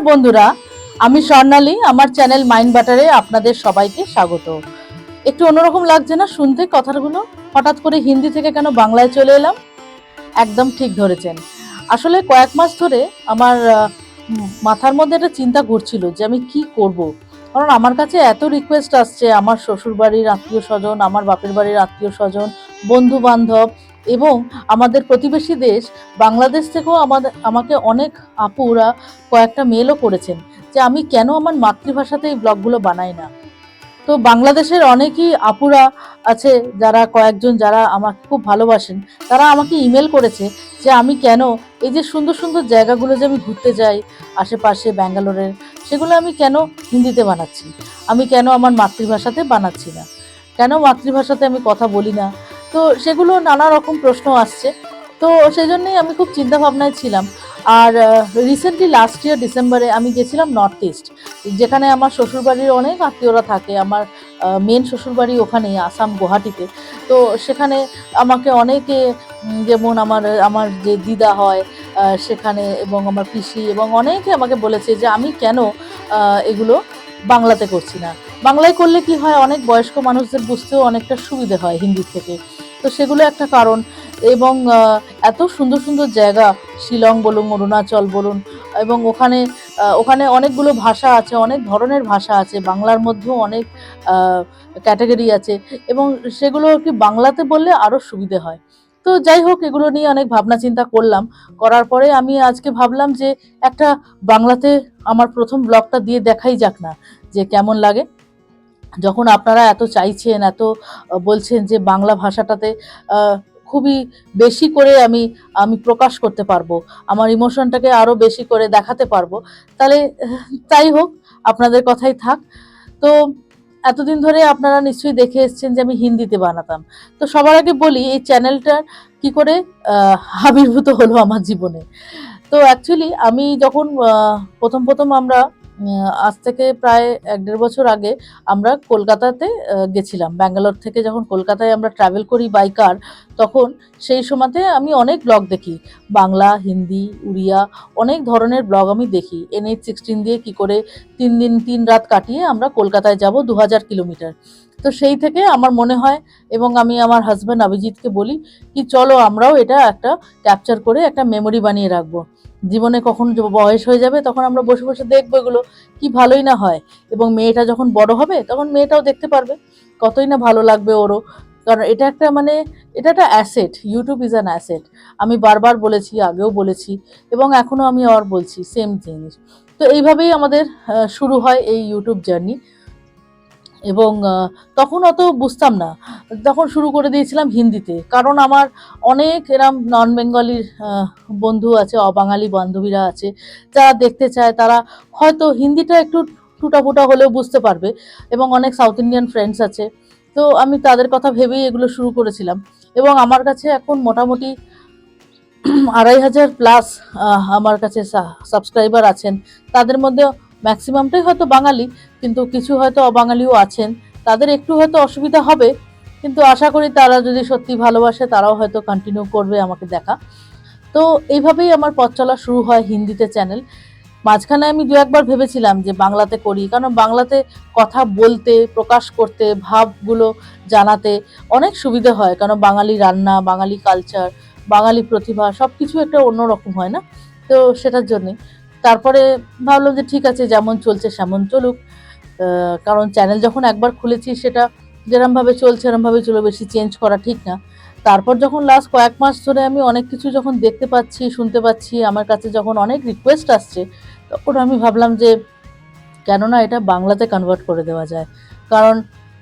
নমস্কার বন্ধুরা, আমি স্বর্ণালী, আমার চ্যানেল মাইন্ড বাটারে আপনাদের সবাইকে স্বাগত। একটু অন্যরকম লাগছে না শুনতে কথাগুলো? হঠাৎ করে হিন্দি থেকে কেন বাংলায় চলে এলাম? একদম ঠিক ধরেছেন। আসলে কয়েক মাস ধরে আমার মাথার মধ্যে একটা চিন্তা ঘুরছিল যে আমি কি করব। কারণ আমার কাছে এত রিকোয়েস্ট আসছে, আমার শ্বশুর বাড়ির আত্মীয় স্বজন, আমার বাপের বাড়ির আত্মীয় স্বজন বন্ধু বান্ধব এবং আমাদের প্রতিবেশী দেশ বাংলাদেশ থেকেও আমাদের আমাকে অনেক আপুরা কয়েকটা মেলও করেছেন যে আমি কেন আমার মাতৃভাষাতে এই ব্লগগুলো বানাই না। তো বাংলাদেশের অনেকই আপুরা আছে যারা কয়েকজন যারা আমাকে খুব ভালোবাসেন, তারা আমাকে ইমেল করেছে যে আমি কেন এই যে সুন্দর সুন্দর জায়গাগুলো যে আমি ঘুরতে যাই আশেপাশে ব্যাঙ্গালোরের, সেগুলো আমি কেন হিন্দিতে বানাচ্ছি? আমি কেন আমার মাতৃভাষাতে বানাচ্ছি না? কেন মাতৃভাষাতে আমি কথা বলি না? তো সেগুলো নানা রকম প্রশ্ন আসছে। তো সেই জন্যেই আমি খুব চিন্তা ভাবনায় ছিলাম। আর রিসেন্টলি লাস্ট ইয়ার ডিসেম্বরে আমি গেছিলাম নর্থ ইস্ট যেখানে আমার শ্বশুরবাড়ির অনেক আত্মীয়রা থাকে। আমার মেন শ্বশুরবাড়ি ওখানেই, আসাম গুয়াহাটিতে। তো সেখানে আমাকে অনেকে যেমন আমার আমার যে দিদা হয় সেখানে এবং আমার পিসি এবং অনেকে আমাকে বলেছে যে আমি কেন এগুলো বাংলাতে করছি না। বাংলায় করলে কি হয়, অনেক বয়স্ক মানুষদের বুঝতেও অনেকটা সুবিধে হয় হিন্দির থেকে। তো সেগুলো একটা কারণ এবং এত সুন্দর সুন্দর জায়গা, শিলং বলুন, অরুণাচল বলুন এবং ওখানে ওখানে অনেকগুলো ভাষা আছে, অনেক ধরনের ভাষা আছে, বাংলার মধ্যেও অনেক ক্যাটাগরি আছে এবং সেগুলো কি বাংলাতে বললে আরও সুবিধে হয়। তো যাই হোক, এগুলো নিয়ে অনেক ভাবনা চিন্তা করলাম। করার পরে আমি আজকে ভাবলাম যে একটা বাংলাতে আমার প্রথম ব্লগটা দিয়ে দেখাই যাক না, যে কেমন লাগে। যখন আপনারা এত চাইছেন, এত বলছেন যে বাংলা ভাষাটাতে খুবই বেশি করে আমি আমি প্রকাশ করতে পারব, আমার ইমোশনটাকে আরও বেশি করে দেখাতে পারব, তাহলে, তাই হোক, আপনাদের কথাই থাক। তো এতদিন ধরে আপনারা নিশ্চয়ই দেখে এসছেন যে আমি হিন্দিতে বানাতাম। তো সবার আগে বলি, এই চ্যানেলটা কি করে আবির্ভূত হলো আমার জীবনে। তো অ্যাকচুয়ালি আমি যখন প্রথম প্রথম আমরা আজ থেকে প্রায় এক দেড় বছর আগে আমরা কলকাতাতে গেছিলাম। ব্যাঙ্গালোর থেকে যখন কলকাতায় আমরা ট্রাভেল করি বাই কার তখন সেই সময়তে আমি অনেক ব্লগ দেখি। বাংলা, হিন্দি, উড়িয়া, অনেক ধরনের ব্লগ আমি দেখি। এনএইচ সিক্সটিন দিয়ে কি করে তিন দিন, তিন রাত কাটিয়ে আমরা কলকাতায় যাব দু হাজার কিলোমিটার। তো সেই থেকে আমার মনে হয় এবং আমি আমার হাজব্যান্ড অভিজিৎকে বলি, কি চলো আমরাও এটা একটা ক্যাপচার করে একটা মেমোরি বানিয়ে রাখব। জীবনে কখন বয়স হয়ে যাবে, তখন আমরা বসে বসে দেখব এগুলো কি ভালোই না হয়। এবং মেয়েটা যখন বড় হবে, তখন মেয়েটাও দেখতে পারবে কতই না ভালো লাগবে ওরও। কারণ এটা একটা মানে এটা একটা asset YouTube is an asset আমি বারবার বলেছি, আগেও বলেছি, এবং এখনও আমি আর বলছি সেম জিনিস। তো এইভাবেই আমাদের শুরু হয় এই ইউটিউব জার্নি এবং তখন অত বুঝতাম না। তখন শুরু করে দিয়েছিলাম হিন্দিতে। কারণ আমার অনেক এরম নন বেঙ্গলির বন্ধু আছে, অবাঙালি বান্ধবীরা আছে, যারা দেখতে চায়, তারা হয়তো হিন্দিটা একটু টুটাফুটা হলেও বুঝতে পারবে এবং অনেক সাউথ ইন্ডিয়ান ফ্রেন্ডস আছে। তো আমি তাদের কথা ভেবেই এগুলো শুরু করেছিলাম। এবং আমার কাছে এখন মোটামুটি আড়াই হাজার প্লাস আমার কাছে সাবস্ক্রাইবার আছেন। তাদের মধ্যে ম্যাক্সিমামটাই হয়তো বাঙালি। কিন্তু কিছু হয়তো অবাঙালিও আছেন। তাদের একটু হয়তো অসুবিধা হবে, কিন্তু আশা করি তারা যদি সত্যি ভালোবাসে, তারাও হয়তো কন্টিনিউ করবে আমাকে দেখা। তো এইভাবেই আমার পথ চলা শুরু হয় হিন্দিতে চ্যানেল। মাঝখানে আমি দু একবার ভেবেছিলাম যে বাংলাতে করি, কারণ বাংলাতে কথা বলতে, প্রকাশ করতে, ভাবগুলো জানাতে অনেক সুবিধা হয়। কারণ বাঙালি রান্না, বাঙালি কালচার বাঙালি প্রতিভা সব কিছু একটা অন্যরকম হয় না? তো সেটার জন্যে। তারপরে ভাবলাম যে ঠিক আছে, যেমন চলছে, সেমন চলুক। কারণ চ্যানেল যখন একবার খুলেছি সেটা যেরমভাবে চলছে, এরমভাবে চলে বেশি চেঞ্জ করা ঠিক না। তারপর যখন লাস্ট কয়েক মাস ধরে আমি অনেক কিছু যখন দেখতে পাচ্ছি, শুনতে পাচ্ছি, আমার কাছে যখন অনেক রিকোয়েস্ট আসছে, তখন আমি ভাবলাম যে, কেননা এটা বাংলাতে কনভার্ট করে দেওয়া যায়। কারণ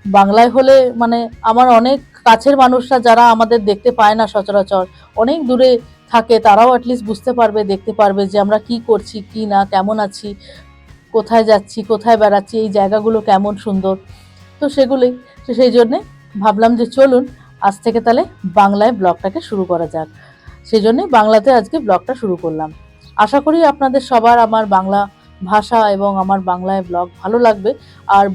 বাংলায় হলে মানে আমার অনেক কাছের মানুষরা যারা আমাদের দেখতে পায় না সচরাচর, অনেক দূরে থাকে, তারাও অ্যাটলিস্ট বুঝতে পারবে, দেখতে পারবে যে আমরা কি করছি, কি না, কেমন আছি। কোথায় যাচ্ছি, কোথায় বেড়াচ্ছি, এই জায়গাগুলো কেমন সুন্দর। তো সেগুলোই তো সেই জন্যে ভাবলাম যে চলুন আজ থেকে তাহলে বাংলায় ব্লগটাকে শুরু করা যাক। সেই জন্যে বাংলাতে আজকে ব্লগটা শুরু করলাম। আশা করি আপনাদের সবার আমার বাংলা ভাষা এবং আমার বাংলায় ব্লগ ভালো লাগবে। আর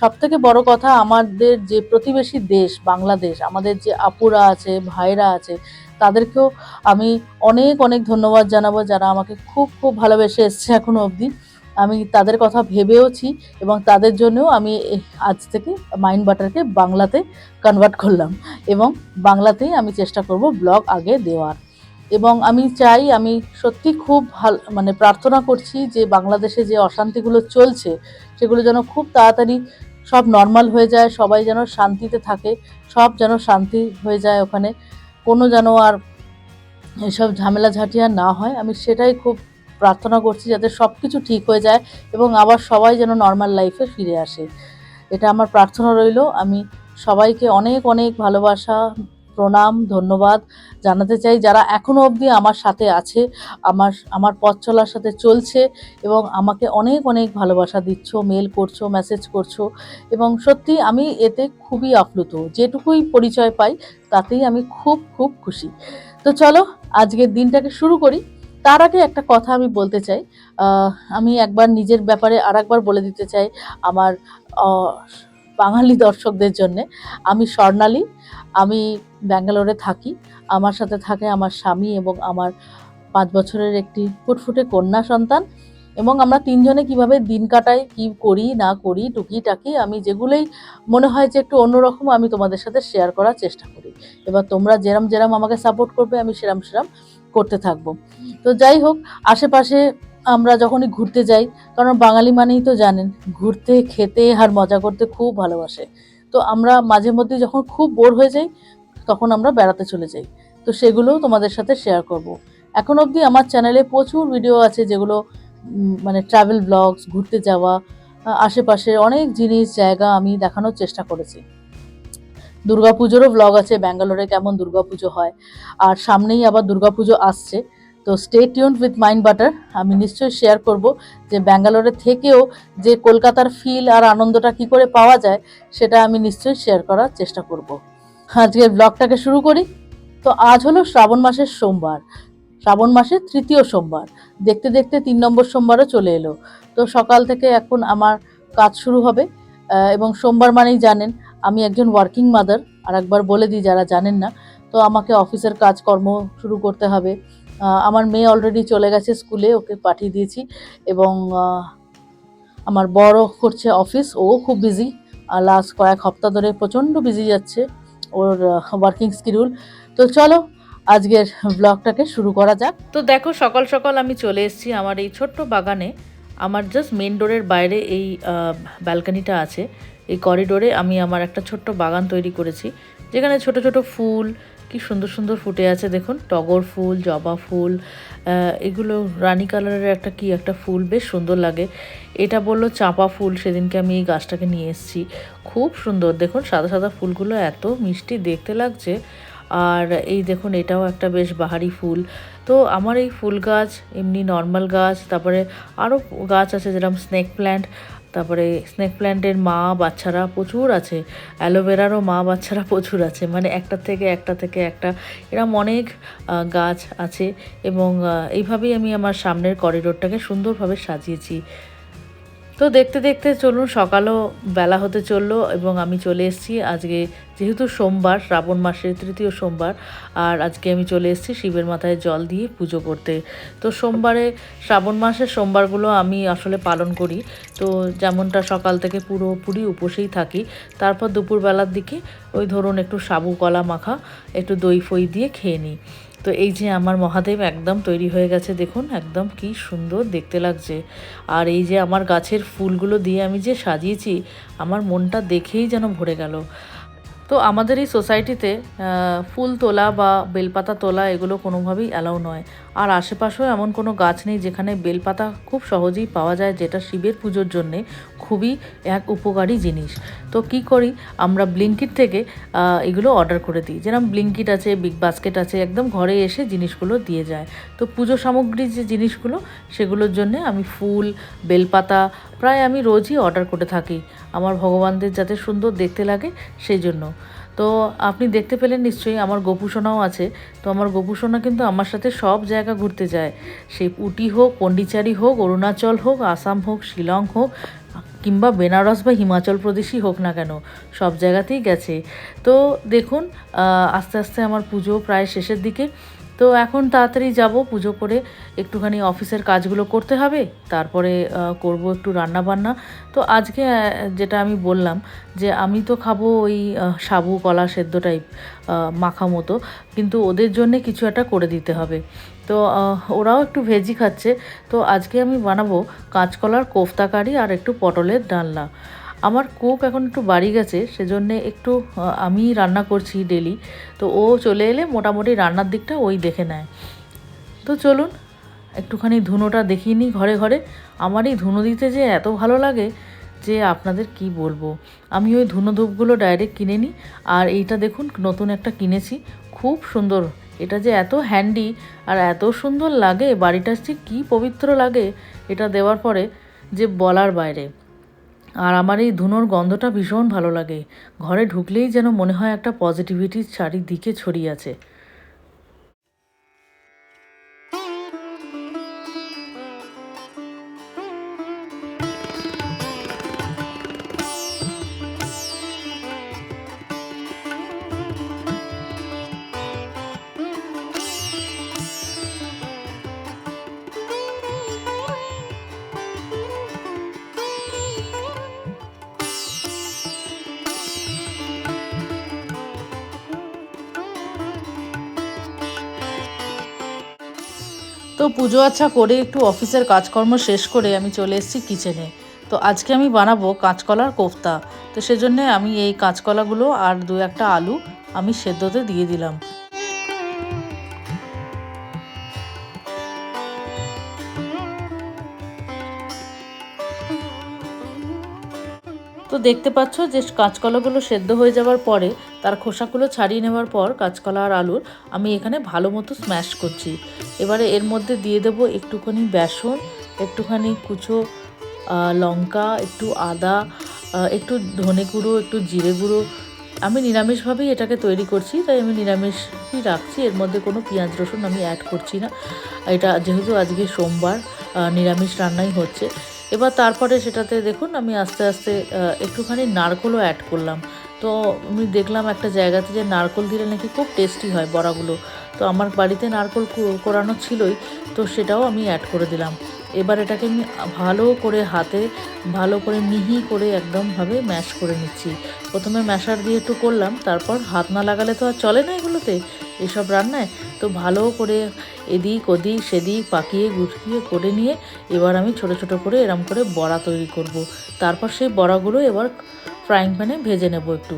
সব থেকে বড় কথা, আমাদের যে প্রতিবেশী দেশ, বাংলাদেশ, আমাদের যে আপুরা আছে, ভাইরা আছে, তাদেরকেও আমি অনেক অনেক ধন্যবাদ জানাব যারা আমাকে খুব খুব ভালোবেসে এসছে এখনও অবধি। আমি তাদের কথা ভেবেওছি এবং তাদের জন্যও আমি আজ থেকে মাইন্ড বাটারকে বাংলাতে কনভার্ট করলাম এবং বাংলাতেই আমি চেষ্টা করব ব্লগ আগে দেওয়ার। এবং আমি চাই, আমি সত্যি খুব ভালো মানে প্রার্থনা করছি যে বাংলাদেশে যে অশান্তিগুলো চলছে, সেগুলো যেন খুব তাড়াতাড়ি সব নর্মাল হয়ে যায়, সবাই যেন শান্তিতে থাকে, সব যেন শান্তি হয়ে যায় ওখানে, কোনো যেন আর এসব ঝামেলা ঝাঁটিয়া না হয়। আমি সেটাই খুব প্রার্থনা করছি যাতে সব কিছু ঠিক হয়ে যায় এবং আবার সবাই যেন নর্মাল লাইফে ফিরে আসে। এটা আমার প্রার্থনা রইল। আমি সবাইকে অনেক অনেক ভালোবাসা, প্রণাম, ধন্যবাদ জানাতে চাই যারা এখনও অবধি আমার সাথে আছে, আমার আমার পথ চলার সাথে চলছে এবং আমাকে অনেক অনেক ভালোবাসা দিচ্ছ মেল করছ মেসেজ করছ এবং সত্যি আমি এতে খুবই আপ্লুত। যেটুকুই পরিচয় পাই তাতেই আমি খুব খুব খুশি। তো চলো আজকের দিনটাকে শুরু করি। তার আগে একটা কথা আমি বলতে চাই। আমি একবার নিজের ব্যাপারে আর একবার বলে দিতে চাই আমার বাঙালি দর্শকদের জন্য। আমি স্বর্ণালী, আমি ব্যাঙ্গালোরে থাকি। আমার সাথে থাকে আমার স্বামী এবং আমার পাঁচ বছরের একটি ফুটফুটে কন্যা সন্তান এবং আমরা তিনজনে কীভাবে দিন কাটাই, কি করি, না করি টুকি টাকি আমি যেগুলোই মনে হয় যে একটু অন্যরকম আমি তোমাদের সাথে শেয়ার করার চেষ্টা করি। এবার তোমরা যেরম যেরম আমাকে সাপোর্ট করবে, আমি সেরম সেরম করতে থাকব। তো যাই হোক, আশেপাশে আমরা যখনই ঘুরতে যাই, কারণ বাঙালি মানেই তো জানেন, ঘুরতে, খেতে আর মজা করতে খুব ভালোবাসে। তো আমরা মাঝে মধ্যে যখন খুব বোর হয়ে যাই, তখন আমরা বেড়াতে চলে যাই। তো সেগুলোও তোমাদের সাথে শেয়ার করব। এখন অবধি আমার চ্যানেলে প্রচুর ভিডিও আছে যেগুলো মানে ট্রাভেল ব্লগস ঘুরতে যাওয়া আশেপাশের অনেক জিনিস, জায়গা আমি দেখানোর চেষ্টা করেছি। দুর্গাপুজোরও ব্লগ আছে, ব্যাঙ্গালোরে কেমন দুর্গাপুজো হয়। আর সামনেই আবার দুর্গাপুজো আসছে। তো stay tune with Mind Butter আমি নিশ্চয়ই শেয়ার করব যে ব্যাঙ্গালোরে থেকেও যে কলকাতার ফিল আর আনন্দটা কি করে পাওয়া যায়, সেটা আমি নিশ্চয়ই শেয়ার করার চেষ্টা করব। আজকের ব্লগটাকে শুরু করি। তো আজ হলো শ্রাবণ মাসের সোমবার। শ্রাবণ মাসের তৃতীয় সোমবার। দেখতে দেখতে তিন নম্বর সোমবারও চলে এলো। তো সকাল থেকে এখন আমার কাজ শুরু হবে। এবং সোমবার মানেই জানেন আমি একজন ওয়ার্কিং মাদার আর একবার বলে দিই যারা জানেন না, তো আমাকে অফিসের কাজকর্ম শুরু করতে হবে। আমার মেয়ে অলরেডি চলে গেছে স্কুলে, ওকে পাঠিয়ে দিয়েছি এবং আমার বড় করছে অফিস ও খুব বিজি লাস্ট কয়েক সপ্তাহ ধরে প্রচণ্ড বিজি যাচ্ছে ওর ওয়ার্কিং শিডিউল তো চলো, আজকের ব্লগটাকে শুরু করা যাক। তো দেখো, সকাল সকাল আমি চলে এসেছি আমার এই ছোট্ট বাগানে। আমার জাস্ট মেন ডোরের বাইরে এই ব্যালকানিটা আছে। এই করিডোরে আমি আমার একটা ছোট্ট বাগান তৈরি করেছি, যেখানে ছোট ছোট ফুল, কি সুন্দর সুন্দর ফুটে আছে দেখুন, টগর ফুল, জবা ফুল এগুলো রানী কালারের একটা কি একটা ফুল, বেশ সুন্দর লাগে। এটা বলল চাপা ফুল, সেদিনকে আমি এই গাছটাকে নিয়ে এসেছি। খুব সুন্দর দেখুন, সাদা সাদা ফুলগুলো এত মিষ্টি দেখতে লাগছে। আর এই দেখুন, এটাও একটা বেশ বাহারি ফুল। তো আমার এই ফুল গাছ, এমনি নর্মাল গাছ, তারপরে আরও গাছ আছে যেরকম স্নেক প্ল্যান্ট তারপরে স্নেক প্ল্যান্টের মা বাচ্চারা প্রচুর আছে অ্যালোভেরারও মা বাচ্চারা প্রচুর আছে মানে একটা থেকে একটা থেকে একটা, এরম অনেক গাছ আছে এবং এইভাবেই আমি আমার সামনের করিডোরটাকে সুন্দরভাবে সাজিয়েছি। তো দেখতে দেখতে চলুন, সকালও বেলা হতে চলল এবং আমি চলে এসেছি। আজকে যেহেতু সোমবার, শ্রাবণ মাসের তৃতীয় সোমবার, আর আজকে আমি চলে এসেছি শিবের মাথায় জল দিয়ে পুজো করতে। তো সোমবারে, শ্রাবণ মাসের সোমবারগুলো আমি আসলে পালন করি। তো যেমনটা সকাল থেকে পুরোপুরি উপসেই থাকি, তারপর দুপুরবেলার দিকে ওই ধরুন একটু সাবু, কলা মাখা, একটু দই ফই দিয়ে খেয়ে নিই। তো এই যে আমার মহাদেব একদম তৈরি হয়ে গেছে, দেখুন একদম কি সুন্দর দেখতে লাগছে। আর এই যে আমার গাছের ফুলগুলো দিয়ে আমি যে সাজিয়েছি, আমার মনটা দেখেই যেন ভরে গেল। তো আমাদের এই সোসাইটিতে ফুল তোলা বা বেলপাতা তোলা এগুলো কোনোভাবেই অ্যালাউ নয়। আর আশেপাশেও এমন কোনো গাছ নেই যেখানে বেলপাতা খুব সহজেই পাওয়া যায়, যেটা শিবের পুজোর জন্যে খুবই এক উপকারী জিনিস। তো কি করি? আমরা ব্লিঙ্কিট থেকে এগুলো অর্ডার করে দিই। যেরকম ব্লিঙ্কিট আছে, বিগ বাস্কেট আছে, একদম ঘরে এসে জিনিসগুলো দিয়ে যায়। তো পুজো সামগ্রী যে জিনিসগুলো, সেগুলোর জন্য আমি ফুল, বেলপাতা প্রায় আমি রোজই অর্ডার করে থাকি। আমার ভগবানদের যাতে সুন্দর দেখতে লাগে, সেই জন্য। তো আপনি দেখতে পেলেন নিশ্চয়ই আমার গোপুসোনাও আছে। তো আমার গোপুসোনা কিন্তু আমার সাথে সব জায়গা ঘুরতে যায়। সেই উটি হোক, পন্ডিচারি হোক, অরুণাচল হোক, আসাম হোক, শিলং হোক, কিংবা বেনারস বা হিমাচল প্রদেশই হোক না কেন, সব জায়গাতেই গেছে। তো দেখুন আস্তে আস্তে আমার পুজো প্রায় শেষের দিকে। তো এখন তাড়াতাড়ি যাব, পুজো করে একটুখানি অফিসের কাজগুলো করতে হবে, তারপরে করব একটু রান্না বান্না তো আজকে যেটা আমি বললাম যে আমি তো খাব ওই সাবু, কলা সেদ্ধ টাইপ মাখা মতো, কিন্তু ওদের জন্য কিছু একটা করে দিতে হবে। তো ওরাও একটু ভেজি খাচ্ছে, তো আজকে আমি বানাবো কাঁচকলার কোফতা কারি আর একটু পটলের ডালনা। আমার কুক এখন একটু বাড়ি গেছে, সেজন্যে একটু আমি রান্না করছি ডেলি তো ও চলে এলে মোটামুটি রান্নার দিকটা ওই দেখে নেয়। তো চলুন, একটুখানি ধুনোটা দেখিয়ে নিই ঘরে ঘরে। আমার এই ধুনো দিতে যে এত ভালো লাগে যে আপনাদের কি বলব। আমি ওই ধুনো ধূপগুলো ডাইরেক্ট কিনে নিই, আর এইটা দেখুন নতুন একটা কিনেছি, খুব সুন্দর। এটা যে এত হ্যান্ডি আর এত সুন্দর লাগে বাড়িটা যে কী পবিত্র লাগে, এটা দেওয়ার পরে যে বলার বাইরে। আর আমার এই ধুনোর গন্ধটা ভীষণ ভালো লাগে। ঘরে ঢুকলেই যেন মনে হয় একটা পজিটিভিটি চারিদিকে ছড়িয়ে আছে। তো পুজো আচ্ছা করে একটু অফিসের কাজকর্ম শেষ করে আমি চলে এসেছি কিচেনে তো আজকে আমি বানাবো কাঁচকলার কোফতা। তো সেজন্যে আমি এই কাঁচকলাগুলো আর দু একটা আলু আমি সেদ্ধতে দিয়ে দিলাম। তো দেখতে পাচ্ছ যে কাঁচকলাগুলো সেদ্ধ হয়ে যাওয়ার পরে তার খোসাগুলো ছাড়িয়ে নেওয়ার পর কাঁচকলা আর আলুর আমি এখানে ভালো মতো স্ম্যাশ করছি। এবারে এর মধ্যে দিয়ে দেব একটুখানি বেসন, একটুখানি কুচো লঙ্কা, একটু আদা একটু ধনে গুঁড়ো, একটু জিরে গুঁড়ো। আমি নিরামিষভাবেই এটাকে তৈরি করছি, তাই আমি নিরামিষই রাখছি। এর মধ্যে কোনো পেঁয়াজ রসুন আমি অ্যাড করছি না। এটা যেহেতু আজকে সোমবার নিরামিষ রান্নাই হচ্ছে। এবার তারপরে সেটাতে দেখুন, আমি আস্তে আস্তে একটুখানি নারকোলও অ্যাড করলাম। তো আমি দেখলাম একটা জায়গাতে যে নারকোল দিলে নাকি খুব টেস্টি হয় বড়াগুলো। তো আমার বাড়িতে নারকোল কোরানো ছিলই, তো সেটাও আমি অ্যাড করে দিলাম। এবার এটাকে আমি ভালো করে হাতে, ভালো করে মিহি করে একদমভাবে ম্যাশ করে নিচ্ছি। প্রথমে ম্যাশার দিয়ে একটু করলাম, তারপর হাত না লাগালে তো আর চলে না এগুলোতে। এসব রান্নায় তো ভালো করে এদিক ওদিক, সেদিক পাকিয়ে গুটিয়ে করে নিয়ে এবার আমি ছোট ছোট করে এরম করে বড়া তৈরি করব। তারপর সেই বড়াগুলো এবার ফ্রাইং প্যানে ভেজে নেব একটু।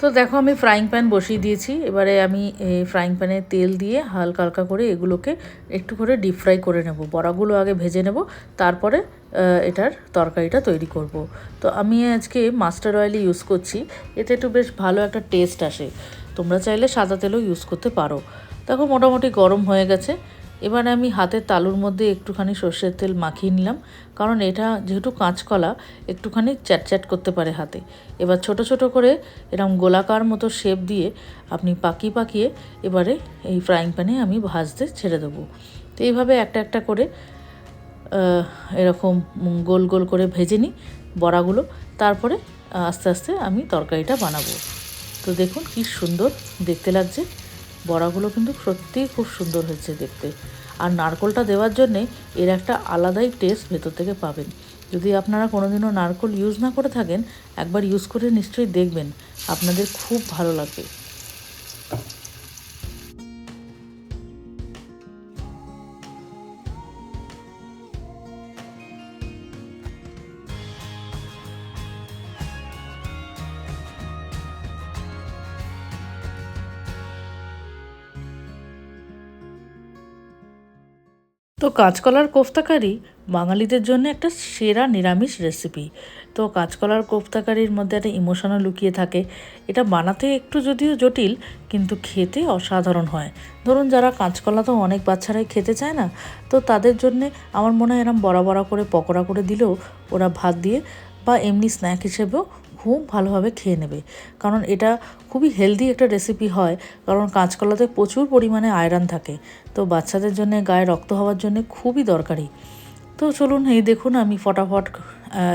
তো দেখো আমি ফ্রাইং প্যান বসিয়ে দিয়েছি। এবারে আমি এই ফ্রাইং প্যানে তেল দিয়ে হালকা হালকা করে এগুলোকে একটু করে ডিপ ফ্রাই করে নেব। বড়াগুলো আগে ভেজে নেব, তারপরে এটার তরকারিটা তৈরি করব। তো আমি আজকে মাস্টার অয়েল ইউজ করছি। এতে একটু বেশ ভালো একটা টেস্ট আসে। তোমরা চাইলে সাদা তেলও ইউজ করতে পারো। দেখো মোটামুটি গরম হয়ে গেছে। এবারে আমি হাতের তালুর মধ্যে একটুখানি সর্ষের তেল মাখিয়ে নিলাম। কারণ এটা যেহেতু কাঁচকলা, একটুখানি চ্যাটচ্যাট করতে পারে হাতে। এবার ছোট ছোট করে এরকম গোলাকার মতো শেপ দিয়ে আপনি পাকি পাকিয়ে এবারে এই ফ্রাইং প্যানে আমি ভাজতে ছেড়ে দেবো। তো এইভাবে একটা একটা করে এরকম গোল গোল করে ভেজে নিই বড়াগুলো। তারপরে আস্তে আস্তে আমি তরকারিটা বানাবো। তো দেখুন কি সুন্দর দেখতে লাগছে। বড়াগুলো কিন্তু সত্যিই খুব সুন্দর হয়েছে দেখতে। আর নারকলটা দেওয়ার জন্যে এর একটা আলাদাই টেস্ট ভেতর থেকে পাবেন। যদি আপনারা কোনোদিনও নারকল ইউজ না করে থাকেন, একবার ইউজ করে নিশ্চয়ই দেখবেন। আপনাদের খুব ভালো লাগবে। তো কাঁচকলার কোফতাকারি বাঙালিদের জন্য একটা সেরা নিরামিষ রেসিপি তো কাঁচকলার কোফতাকারির মধ্যে একটা ইমোশনও লুকিয়ে থাকে। এটা বানাতে একটু যদিও জটিল, কিন্তু খেতে অসাধারণ হয়। ধরুন, যারা কাঁচকলা তো অনেক বাচ্চারাই খেতে চায় না, তো তাদের জন্যে আমার মনে হয় এরম বড়া বড়া করে, পকোড়া করে দিলেও ওরা ভাত দিয়ে বা এমনি স্ন্যাক হিসেবেও খুব ভালোভাবে খেয়ে নেবে। কারণ এটা খুবই হেলদি একটা রেসিপি হয়। কারণ কাঁচকলাতে প্রচুর পরিমাণে আয়রন থাকে। তো বাচ্চাদের জন্য, গায়ে রক্ত হওয়ার জন্য খুবই দরকারি। তো চলুন, এই দেখুন, আমি ফটাফট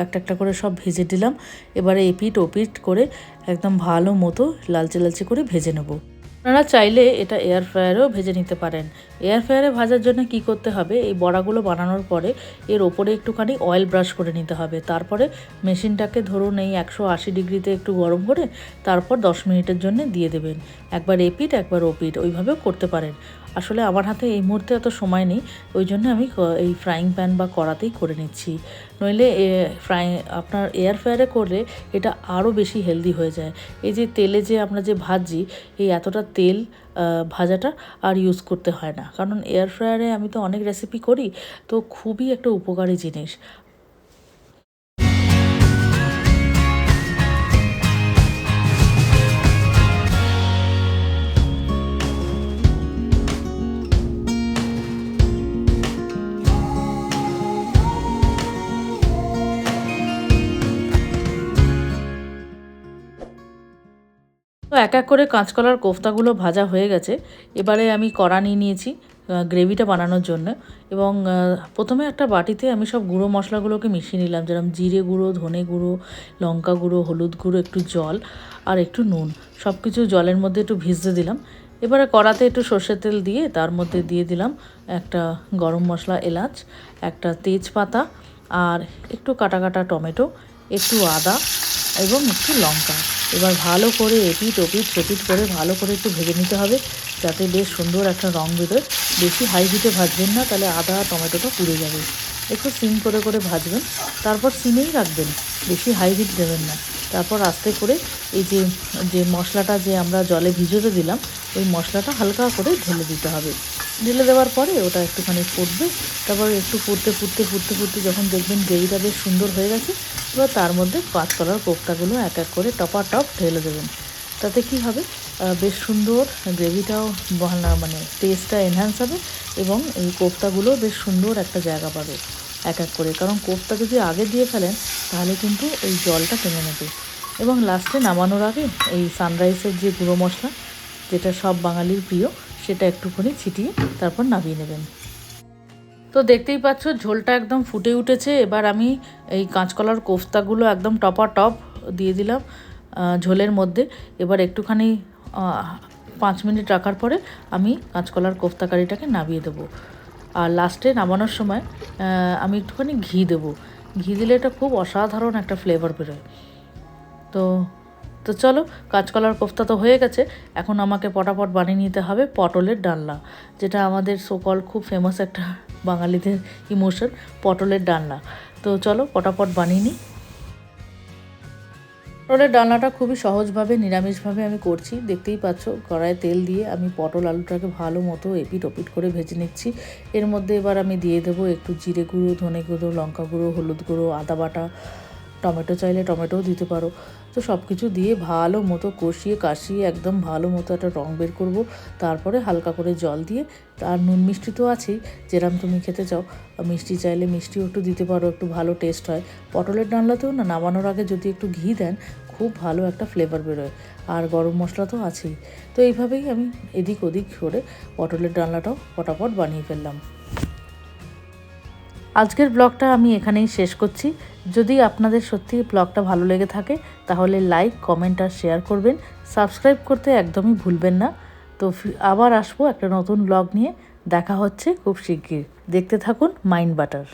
একটা একটা করে সব ভেজে দিলাম এবারে এপিট ওপিট করে একদম ভালো মতো লালচে লালচে করে ভেজে নেব। আপনারা চাইলে এটা এয়ার ফ্রায়ারেও ভেজে নিতে পারেন। এয়ার ফ্রায়ারে ভাজার জন্য কি করতে হবে? এই বড়াগুলো বানানোর পরে এর ওপরে একটুখানি অয়েল ব্রাশ করে নিতে হবে। তারপরে মেশিনটাকে ধরুন এই একশো আশি ডিগ্রিতে একটু গরম করে তারপর দশ মিনিটের জন্য দিয়ে দেবেন। একবার এপিট একবার ওপিট ওইভাবেও করতে পারেন। আসলে আমার হাতে এই মুহূর্তে এত সময় নেই, ওই জন্য আমি এই ফ্রাইং প্যান বা কড়াতেই করে নিচ্ছি। নইলে ফ্রাই আপনার এয়ার ফ্রায়ারে করলে এটা আরও বেশি হেলদি হয়ে যায়। এই যে তেলে যে আমরা যে ভাজি এই এতটা তেল ভাজাটা আর ইউজ করতে হয় না। কারণ এয়ার ফ্রায়ারে আমি তো অনেক রেসিপি করি, তো খুবই একটা উপকারী জিনিস। এক এক করে কাঁচকলার কোফতাগুলো ভাজা হয়ে গেছে। এবারে আমি কড়া নিয়ে নিয়েছি গ্রেভিটা বানানোর জন্য। এবং প্রথমে একটা বাটিতে আমি সব গুঁড়ো মশলাগুলোকে মিশিয়ে নিলাম। যেরকম জিরে গুঁড়ো, ধনে গুঁড়ো, লঙ্কা গুঁড়ো, হলুদ গুঁড়ো, একটু জল আর একটু নুন। সব কিছু জলের মধ্যে একটু ভিজতে দিলাম। এবারে কড়াতে একটু সর্ষের তেল দিয়ে তার মধ্যে দিয়ে দিলাম একটা গরম মশলা এলাচ, একটা তেজপাতা আর একটু কাটা কাটা টমেটো, একটু আদা এবং একটু লঙ্কা। এবার ভালো করে এপিট ওপিট সেপিট করে ভালো করে একটু ভেজে নিতে হবে, যাতে বেশ সুন্দর একটা রং বেরোয়। বেশি হাই হিটে ভাজবেন না, তাহলে আদা, টমেটোটা পুড়ে যাবে। একটু সিম করে করে ভাজবেন। তারপর সিমেই রাখবেন, বেশি হাই হিট দেবেন না। তারপর আস্তে করে এই যে যে মশলাটা যে আমরা জলে ভিজোতে দিলাম, ওই মশলাটা হালকা করে ঢেলে দিতে হবে। ঢেলে দেওয়ার পরে ওটা একটুখানি ফুটবে। তারপর একটু ফুটতে ফুটতে ফুটতে ফুটতে যখন দেখবেন গ্রেভিটা বেশ সুন্দর হয়ে গেছে, এবার তার মধ্যে কাঁচকলার কোফতাগুলো এক এক করে টপা টপ ঢেলে দেবেন। তাতে কি হবে? বেশ সুন্দর গ্রেভিটাও মানে টেস্টটা এনহ্যান্স হবে এবং এই কোফতাগুলো বেশ সুন্দর একটা জায়গা পাবে এক এক করে। কারণ কোফতা যদি আগে দিয়ে ফেলেন, তাহলে কিন্তু এই জলটা টেনে নেবে। এবং লাস্টে নামানোর আগে এই সানরাইসের যে গুঁড়ো মশলা, যেটা সব বাঙালির প্রিয় সেটা একটুখানি ছিটিয়ে তারপর নামিয়ে নেবেন। তো দেখতেই পাচ্ছ, ঝোলটা একদম ফুটে উঠেছে। এবার আমি এই কাঁচকলার কোফতাগুলো একদম টপা টপ দিয়ে দিলাম ঝোলের মধ্যে। এবার একটুখানি পাঁচ মিনিট রাখার পরে আমি কাঁচকলার কোফতা কারিটাকে নামিয়ে দেবো। আর লাস্টে নামানোর সময় আমি একটুখানি ঘি দেবো। ঘি দিলে এটা খুব অসাধারণ একটা ফ্লেভার বেরোয়। তো তো চলো, কাঁচকলার কোফতা তো হয়ে গেছে, এখন আমাকে পটাপট বানিয়ে নিতে হবে পটলের ডালনা, যেটা আমাদের সোকল খুব ফেমাস একটা বাঙালিদের ইমোশন পটলের ডালনা। তো চলো, পটাপট বানিয়ে নিই। পটলের ডালনাটা খুবই সহজভাবে, নিরামিষভাবে আমি করছি। দেখতেই পাচ্ছ, কড়াইয়ে তেল দিয়ে আমি পটল আলুটাকে ভালো মতো এপিট ওপিট করে ভেজে নিচ্ছি। এর মধ্যে এবার আমি দিয়ে দেবো একটু জিরে গুঁড়ো, ধনে গুঁড়ো, লঙ্কা গুঁড়ো, হলুদ গুঁড়ো, আদা বাটা, টমেটো চাইলে টমেটোও দিতে পারো। তো সব কিছু দিয়ে ভালো মতো কষিয়ে, কাশিয়ে একদম ভালো মতো একটা রং বের করব। তারপরে হালকা করে জল দিয়ে, আর নুন মিষ্টি তো আছেই, যেরম তুমি খেতে চাও। মিষ্টি চাইলে মিষ্টিও একটু দিতে পারো, একটু ভালো টেস্ট হয়। পটলের ডালনাতেও না নামানোর আগে যদি একটু ঘি দেন, খুব ভালো একটা ফ্লেভার বেরোয়। আর গরম মশলা তো আছেই। তো এইভাবেই আমি এদিক ওদিক করে পটলের ডালনাটাও ফটাফট বানিয়ে ফেললাম। আজকের ব্লগটা আমি এখানেই শেষ করছি। যদি আপনাদের সত্যি ব্লগটা ভালো লেগে থাকে, তাহলে লাইক কমেন্ট আর শেয়ার করবেন। সাবস্ক্রাইব করতে একদমই ভুলবেন না। তো আবার আসব একটা নতুন ব্লগ নিয়ে। দেখা হচ্ছে খুব শিগগির। দেখতে থাকুন মাইন্ড বাটার